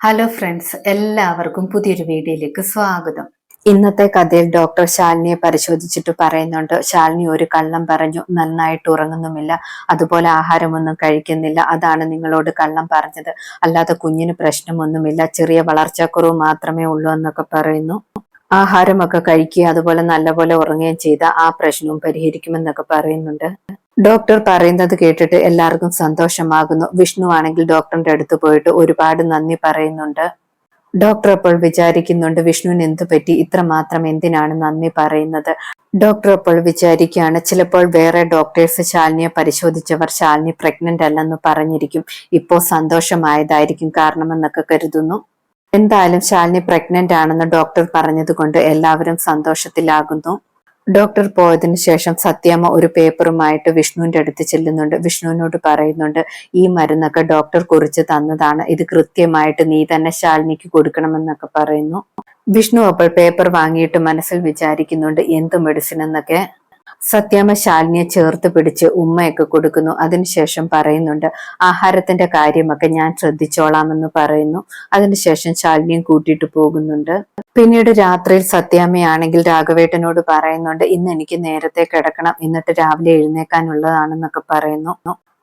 Hello friends എല്ലാവർക്കും പുതിയൊരു വീഡിയോയിലേക്ക് സ്വാഗതം. ഇന്നത്തെ കഥയിൽ ഡോക്ടർ ശാലിനിയെ പരിശോധിച്ചിട്ട് പറയുന്നുണ്ട് ശാലിനി ഒരു കള്ളം പറഞ്ഞു നന്നായിട്ട് ഉറങ്ങുന്നുമില്ല അതുപോലെ ആഹാരമൊന്നും കഴിക്കുന്നില്ല അതാണ് നിങ്ങളോട് കള്ളം പറഞ്ഞത്. അല്ലാതെ കുഞ്ഞിന് പ്രശ്നമൊന്നുമില്ല ചെറിയ വളർച്ചക്കുറവ് മാത്രമേ ഉള്ളൂ എന്നൊക്കെ പറയുന്നു. ആഹാരമൊക്കെ കഴിക്കുക അതുപോലെ നല്ലപോലെ ഉറങ്ങുകയും ചെയ്ത ആ പ്രശ്നവും പരിഹരിക്കുമെന്നൊക്കെ പറയുന്നുണ്ട്. ഡോക്ടർ പറയുന്നത് കേട്ടിട്ട് എല്ലാവർക്കും സന്തോഷമാകുന്നു. വിഷ്ണു ആണെങ്കിൽ ഡോക്ടറിന്റെ അടുത്ത് പോയിട്ട് ഒരുപാട് നന്ദി പറയുന്നുണ്ട്. ഡോക്ടർ അപ്പോൾ വിചാരിക്കുന്നുണ്ട് വിഷ്ണുവിന് എന്തു പറ്റി? ഇത്ര മാത്രം എന്തിനാണ് നന്ദി പറയുന്നത്? ഡോക്ടർ അപ്പോൾ വിചാരിക്കുകയാണ് ചിലപ്പോൾ വേറെ ഡോക്ടേഴ്സ് ശാലിനിയെ പരിശോധിച്ചവർ ശാലിനി പ്രഗ്നന്റ് അല്ലെന്ന് പറഞ്ഞിരിക്കും. ഇപ്പോൾ സന്തോഷമായതായിരിക്കും കാരണമെന്നൊക്കെ കരുതുന്നു. എന്തായാലും ശാലിനി പ്രഗ്നന്റ് ആണെന്ന് ഡോക്ടർ പറഞ്ഞതുകൊണ്ട് എല്ലാവരും സന്തോഷത്തിലാകുന്നു. ഡോക്ടർ പോയതിനു ശേഷം സത്യാമ്മ ഒരു പേപ്പറുമായിട്ട് വിഷ്ണുവിന്റെ അടുത്ത് ചെല്ലുന്നുണ്ട്. വിഷ്ണുവിനോട് പറയുന്നുണ്ട് ഈ മരുന്നൊക്കെ ഡോക്ടർ കുറിച്ച് തന്നതാണ്. ഇത് കൃത്യമായിട്ട് നീ തന്നെ ശാലിനിക്ക് കൊടുക്കണമെന്നൊക്കെ പറയുന്നു. വിഷ്ണു അപ്പോൾ പേപ്പർ വാങ്ങിയിട്ട് മനസ്സിൽ വിചാരിക്കുന്നുണ്ട് എന്ത് മെഡിസിൻ എന്നൊക്കെ? സത്യാമ്മ ശാലിനിയെ ചേർത്ത് പിടിച്ച് ഉമ്മയൊക്കെ കൊടുക്കുന്നു. അതിനുശേഷം പറയുന്നുണ്ട് ആഹാരത്തിന്റെ കാര്യമൊക്കെ ഞാൻ ശ്രദ്ധിച്ചോളാമെന്ന് പറയുന്നു. അതിനുശേഷം ശാലിനിയും കൂട്ടിയിട്ട് പോകുന്നുണ്ട്. പിന്നീട് രാത്രിയിൽ സത്യാമ്മയാണെങ്കിൽ രാഘവേട്ടനോട് പറയുന്നുണ്ട് ഇന്ന് എനിക്ക് നേരത്തെ കിടക്കണം. എന്നിട്ട് രാവിലെ എഴുന്നേക്കാനുള്ളതാണെന്നൊക്കെ പറയുന്നു.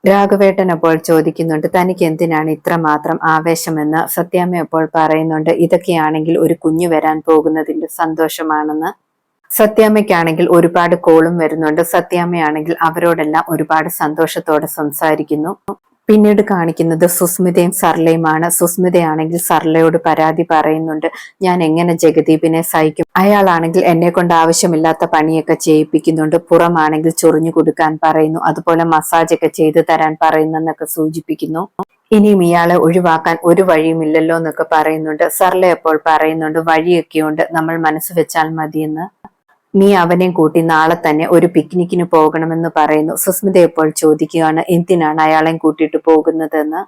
രാഘവേട്ടൻ അപ്പോൾ ചോദിക്കുന്നുണ്ട് തനിക്ക് എന്തിനാണ് ഇത്ര മാത്രം ആവേശമെന്ന്? സത്യാമ്മ അപ്പോൾ പറയുന്നുണ്ട് ഇതൊക്കെയാണെങ്കിൽ ഒരു കുഞ്ഞു വരാൻ പോകുന്നതിന്റെ സന്തോഷമാണെന്ന്. സത്യാമ്മയ്ക്കാണെങ്കിൽ ഒരുപാട് കോളും വരുന്നുണ്ട്. സത്യാമ്മയാണെങ്കിൽ അവരോടെല്ലാം ഒരുപാട് സന്തോഷത്തോടെ സംസാരിക്കുന്നു. പിന്നീട് കാണിക്കുന്നത് സുസ്മിതയും സർലയുമാണ്. സുസ്മിതയാണെങ്കിൽ സർലയോട് പരാതി പറയുന്നുണ്ട്. ഞാൻ എങ്ങനെ ജഗദീപിനെ സഹിക്കും? അയാളാണെങ്കിൽ എന്നെ കൊണ്ട് ആവശ്യമില്ലാത്ത പണിയൊക്കെ ചെയ്യിപ്പിക്കുന്നുണ്ട്. പുറമാണെങ്കിൽ ചൊറിഞ്ഞു കൊടുക്കാൻ പറയുന്നു. അതുപോലെ മസാജ് ഒക്കെ ചെയ്തു തരാൻ പറയുന്നെന്നൊക്കെ സൂചിപ്പിക്കുന്നു. ഇനിയും ഇയാളെ ഒഴിവാക്കാൻ ഒരു വഴിയുമില്ലല്ലോ എന്നൊക്കെ പറയുന്നുണ്ട്. സർല അപ്പോൾ പറയുന്നുണ്ട് വഴിയൊക്കെയുണ്ട്. നമ്മൾ മനസ്സ് വെച്ചാൽ മതിയെന്ന്. നീ അവനെയും കൂട്ടി നാളെ തന്നെ ഒരു പിക്നിക്കിന് പോകണമെന്ന് പറയുന്നു. സുസ്മിത ഇപ്പോൾ ചോദിക്കുകയാണ് എന്തിനാണ് അയാളെയും കൂട്ടിയിട്ട് പോകുന്നതെന്ന്?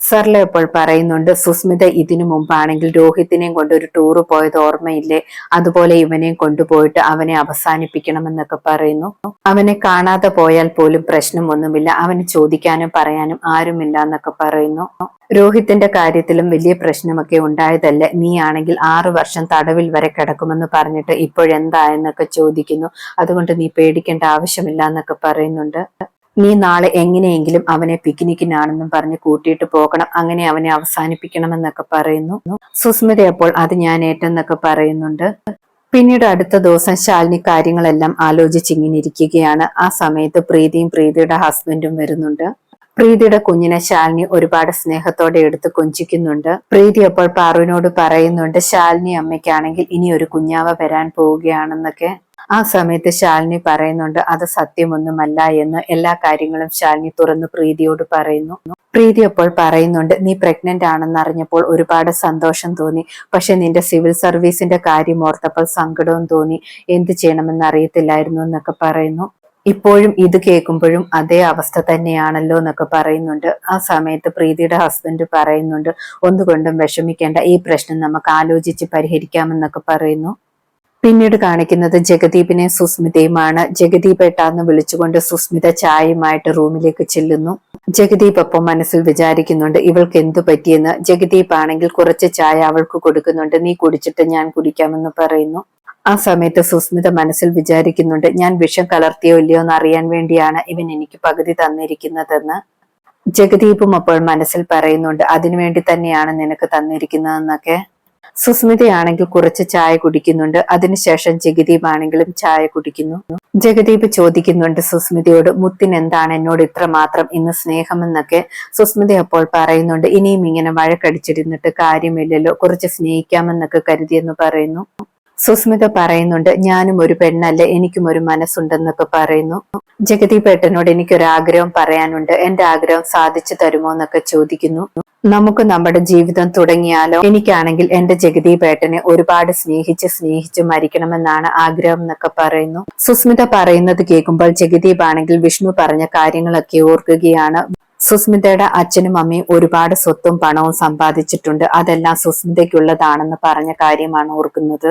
സർല ഇപ്പോൾ പറയുന്നുണ്ട് സുസ്മിത ഇതിനു മുമ്പാണെങ്കിൽ രോഹിത്തിനെയും കൊണ്ട് ഒരു ടൂറ് പോയത് ഓർമ്മയില്ലേ? അതുപോലെ ഇവനെയും കൊണ്ടുപോയിട്ട് അവനെ അവസാനിപ്പിക്കണമെന്നൊക്കെ പറയുന്നു. അവനെ കാണാതെ പോയാൽ പോലും പ്രശ്നമൊന്നുമില്ല. അവന് ചോദിക്കാനും പറയാനും ആരുമില്ല എന്നൊക്കെ പറയുന്നു. രോഹിത്തിന്റെ കാര്യത്തിലും വലിയ പ്രശ്നമൊക്കെ ഉണ്ടായതല്ലേ? നീ ആണെങ്കിൽ ആറു വർഷം തടവിൽ വരെ കിടക്കുമെന്ന് പറഞ്ഞിട്ട് ഇപ്പോഴെന്താ എന്നൊക്കെ ചോദിക്കുന്നു. അതുകൊണ്ട് നീ പേടിക്കേണ്ട ആവശ്യമില്ല എന്നൊക്കെ പറയുന്നുണ്ട്. നീ നാളെ എങ്ങനെയെങ്കിലും അവനെ പിക്നിക്കിനാണെന്നും പറഞ്ഞ് കൂട്ടിയിട്ട് പോകണം. അങ്ങനെ അവനെ അവസാനിപ്പിക്കണമെന്നൊക്കെ പറയുന്നു. സുസ്മിത അപ്പോൾ അത് ഞാൻ ഏറ്റെന്നൊക്കെ പറയുന്നുണ്ട്. പിന്നീട് അടുത്ത ദിവസം ശാലിനി കാര്യങ്ങളെല്ലാം ആലോചിച്ചിങ്ങനെ ഇരിക്കുകയാണ്. ആ സമയത്ത് പ്രീതിയും പ്രീതിയുടെ ഹസ്ബൻഡും വരുന്നുണ്ട്. പ്രീതിയുടെ കുഞ്ഞിനെ ശാലിനി ഒരുപാട് സ്നേഹത്തോടെ എടുത്ത് കൊഞ്ചിക്കുന്നുണ്ട്. പ്രീതി അപ്പോൾ പാറുവിനോട് പറയുന്നുണ്ട് ശാലിനി അമ്മയ്ക്കാണെങ്കിൽ ഇനി ഒരു കുഞ്ഞാവ വരാൻ പോവുകയാണെന്നൊക്കെ. ആ സമയത്ത് ശാലിനി പറയുന്നുണ്ട് അത് സത്യമൊന്നുമല്ല എന്ന് എല്ലാ കാര്യങ്ങളും ശാലിനി തുറന്ന് പ്രീതിയോട് പറയുന്നു. പ്രീതി അപ്പോൾ പറയുന്നുണ്ട് നീ പ്രഗ്നന്റ് ആണെന്ന് അറിഞ്ഞപ്പോൾ ഒരുപാട് സന്തോഷം തോന്നി. പക്ഷെ നിന്റെ സിവിൽ സർവീസിന്റെ കാര്യം ഓർത്തപ്പോൾ സങ്കടവും തോന്നി. എന്ത് ചെയ്യണമെന്ന് അറിയത്തില്ലായിരുന്നു എന്നൊക്കെ പറയുന്നു. ഇപ്പോഴും ഇത് കേൾക്കുമ്പോഴും അതേ അവസ്ഥ തന്നെയാണല്ലോ എന്നൊക്കെ പറയുന്നുണ്ട്. ആ സമയത്ത് പ്രീതിയുടെ ഹസ്ബൻഡ് പറയുന്നുണ്ട് ഒന്നുകൊണ്ടും വിഷമിക്കേണ്ട ഈ പ്രശ്നം നമുക്ക് ആലോചിച്ച് പരിഹരിക്കാമെന്നൊക്കെ പറയുന്നു. പിന്നീട് കാണിക്കുന്നത് ജഗദീപിനെ സുസ്മിതയുമാണ്. ജഗദീപ് ഏട്ടാന്ന് വിളിച്ചുകൊണ്ട് സുസ്മിത ചായയുമായിട്ട് റൂമിലേക്ക് ചെല്ലുന്നു. ജഗദീപ് അപ്പം മനസ്സിൽ വിചാരിക്കുന്നുണ്ട് ഇവൾക്ക് എന്തു പറ്റിയെന്ന്? ജഗദീപ് ആണെങ്കിൽ കുറച്ച് ചായ അവൾക്ക് കൊടുക്കുന്നുണ്ട്. നീ കുടിച്ചിട്ട് ഞാൻ കുടിക്കാമെന്ന് പറയുന്നു. ആ സമയത്ത് സുസ്മിത മനസ്സിൽ വിചാരിക്കുന്നുണ്ട് ഞാൻ വിഷം കലർത്തിയോ ഇല്ലയോ എന്ന് അറിയാൻ വേണ്ടിയാണ് ഇവൻ എനിക്ക് പകുതി തന്നിരിക്കുന്നതെന്ന്. ജഗദീപും അപ്പോൾ മനസ്സിൽ പറയുന്നുണ്ട് അതിനുവേണ്ടി തന്നെയാണ് നിനക്ക് തന്നിരിക്കുന്നതെന്നൊക്കെ. സുസ്മിതയാണെങ്കിൽ കുറച്ച് ചായ കുടിക്കുന്നുണ്ട്. അതിനുശേഷം ജഗദീപ് ആണെങ്കിലും ചായ കുടിക്കുന്നു. ജഗദീപ് ചോദിക്കുന്നുണ്ട് സുസ്മിതയോട് മുത്തിന് എന്താണ് എന്നോട് ഇത്രമാത്രം ഇന്ന് സ്നേഹമെന്നൊക്കെ സുസ്മിത അപ്പോൾ പറയുന്നുണ്ട് ഇനിയും ഇങ്ങനെ വഴക്കടിച്ചിരുന്നിട്ട് കാര്യമില്ലല്ലോ കുറച്ച് സ്നേഹിക്കാമെന്നൊക്കെ കരുതിയെന്ന് പറയുന്നു. സുസ്മിത പറയുന്നുണ്ട് ഞാനും ഒരു പെണ്ണല്ല എനിക്കും ഒരു മനസ്സുണ്ടെന്നൊക്കെ പറയുന്നു. ജഗദീപേട്ടനോട് എനിക്കൊരു ആഗ്രഹം പറയാനുണ്ട് എന്റെ ആഗ്രഹം സാധിച്ചു തരുമോ എന്നൊക്കെ ചോദിക്കുന്നു. നമുക്ക് നമ്മുടെ ജീവിതം തുടങ്ങിയാലോ? എനിക്കാണെങ്കിൽ എന്റെ ജഗതി പേട്ടനെ ഒരുപാട് സ്നേഹിച്ച് സ്നേഹിച്ച് മരിക്കണമെന്നാണ് ആഗ്രഹം എന്നൊക്കെ പറയുന്നു. സുസ്മിത പറയുന്നത് കേൾക്കുമ്പോൾ ജഗദീപ് ആണെങ്കിൽ വിഷ്ണു പറഞ്ഞ കാര്യങ്ങളൊക്കെ ഓർക്കുകയാണ്. സുസ്മിതയുടെ അച്ഛനും അമ്മയും ഒരുപാട് സ്വത്തും പണവും സമ്പാദിച്ചിട്ടുണ്ട്. അതെല്ലാം സുസ്മിതയ്ക്കുള്ളതാണെന്ന് പറഞ്ഞ കാര്യമാണ് ഓർക്കുന്നത്.